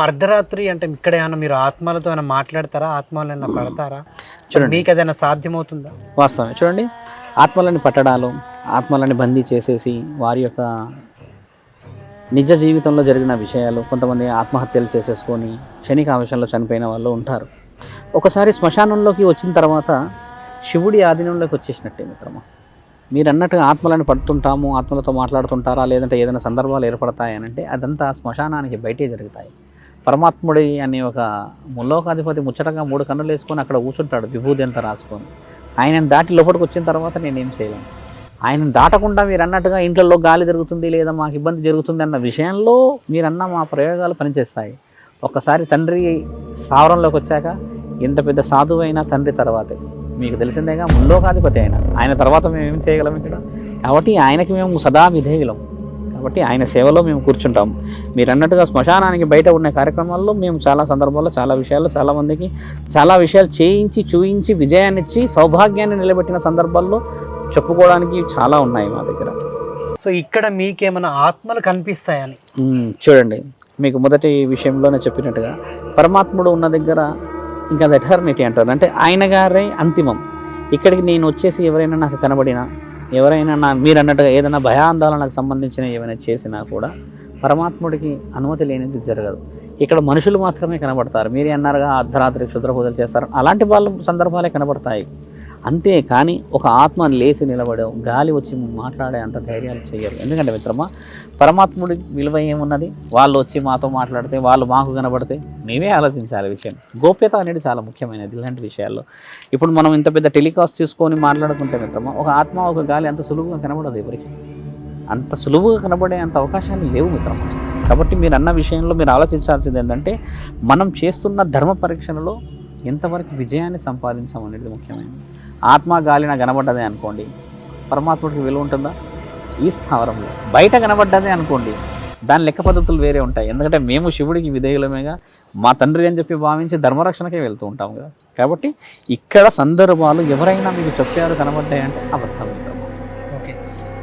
అర్ధరాత్రి అంటే ఇక్కడ ఏమైనా మీరు ఆత్మలతో ఏమైనా మాట్లాడతారా? ఆత్మలు ఏమైనా పడతారా? చూడండి. మీకు ఏదైనా సాధ్యమవుతుందా? వాస్తవమే. చూడండి. ఆత్మలని పట్టడాలు ఆత్మలని బందీ చేసేసి వారి యొక్క నిజ జీవితంలో జరిగిన విషయాలు కొంతమంది ఆత్మహత్యలు చేసేసుకొని క్షణిక ఆవేశంలో చనిపోయిన వాళ్ళు ఉంటారు. ఒకసారి శ్మశానంలోకి వచ్చిన తర్వాత శివుడి ఆధీనంలోకి వచ్చేసినట్టే మిత్రమా? మీరు అన్నట్టుగా ఆత్మలను పడుతుంటాము ఆత్మలతో మాట్లాడుతుంటారా లేదంటే ఏదైనా సందర్భాలు ఏర్పడతాయి అని అంటే అదంతా శ్మశానానికి బయటే జరుగుతాయి. పరమాత్ముడి అనే ఒక ముల్లోకాధిపతి ముచ్చటగా మూడు కన్నులు వేసుకొని అక్కడ కూర్చుంటాడు విభూది అంతా రాసుకొని. ఆయనను దాటి లోపలికి వచ్చిన తర్వాత నేనేం చేయలేను. ఆయన దాటకుండా మీరు అన్నట్టుగా ఇంట్లో గాలి జరుగుతుంది లేదా మాకు ఇబ్బంది జరుగుతుంది అన్న విషయంలో మీరన్న మా ప్రయోగాలు పనిచేస్తాయి. ఒక్కసారి తండ్రి స్థావరంలోకి వచ్చాక ఎంత పెద్ద సాధువైన తండ్రి తర్వాతే. మీకు తెలిసిందేగా ముల్లోకాధిపతి ఆయన. ఆయన తర్వాత మేము ఏం చేయగలం ఇక్కడ? కాబట్టి ఆయనకి మేము సదా విధేయులం. కాబట్టి ఆయన సేవలో మేము కూర్చుంటాం. మీరు అన్నట్టుగా శ్మశానానికి బయట ఉన్న కార్యక్రమాల్లో మేము చాలా సందర్భాల్లో చాలా విషయాల్లో చాలామందికి చాలా విషయాలు చేయించి చూయించి విజయాన్ని ఇచ్చి సౌభాగ్యాన్ని నిలబెట్టిన సందర్భాల్లో చెప్పుకోవడానికి చాలా ఉన్నాయి మా దగ్గర. సో ఇక్కడ మీకేమైనా ఆత్మలు కనిపిస్తాయని. చూడండి. మీకు మొదటి విషయంలోనే చెప్పినట్టుగా పరమాత్ముడు ఉన్న దగ్గర ఇంకా అది ఎటర్నిటీ అంటారు అంటే ఆయన గారే అంతిమం. ఇక్కడికి నేను వచ్చేసి ఎవరైనా నాకు కనబడినా ఎవరైనా నా మీరు అన్నట్టుగా ఏదైనా భయాందోళనకు సంబంధించిన ఏమైనా చేసినా కూడా పరమాత్ముడికి అనుమతి లేనిది జరగదు. ఇక్కడ మనుషులు మాత్రమే కనబడతారు. మీరే అన్నారుగా అర్ధరాత్రి క్షుద్ర పూజలు చేస్తారు. అలాంటి వాళ్ళ సందర్భాలే కనబడతాయి. అంతే కానీ ఒక ఆత్మ లేచి నిలబడే గాలి వచ్చి మాట్లాడే అంత ధైర్యాలు చేయరు. ఎందుకంటే మిత్రమా పరమాత్ముడి విలువ ఏమున్నది? వాళ్ళు వచ్చి మాతో మాట్లాడితే వాళ్ళు మాకు కనబడితే మేమే ఆలోచించాలి విషయం. గోప్యత అనేది చాలా ముఖ్యమైనది ఇలాంటి విషయాల్లో. ఇప్పుడు మనం ఇంత పెద్ద టెలికాస్ట్ తీసుకొని మాట్లాడుకుంటే మిత్రమా ఒక ఆత్మ ఒక గాలి అంత సులువుగా కనబడదు ఎవరికి. అంత సులువుగా కనబడే అంత అవకాశాలు లేవు మిత్రమా. కాబట్టి మీరు అన్న విషయంలో మీరు ఆలోచించాల్సింది ఏంటంటే మనం చేస్తున్న ధర్మ పరీక్షలలో ఎంతవరకు విజయాన్ని సంపాదించాం అనేది ముఖ్యమైనది. ఆత్మ గాలి నాకు కనబడ్డదే అనుకోండి పరమాత్ముడికి విలువ ఉంటుందా? ఈ స్థావరంలో బయట కనబడ్డదే అనుకోండి దాని లెక్క పద్ధతులు వేరే ఉంటాయి. ఎందుకంటే మేము శివుడికి విధేయులమేగా మా తండ్రి అని చెప్పి భావించి ధర్మరక్షణకే వెళ్తూ ఉంటాం కదా. కాబట్టి ఇక్కడ సందర్భాలు ఎవరైనా మీకు చెప్పారు కనబడ్డాయంటే అబద్ధం.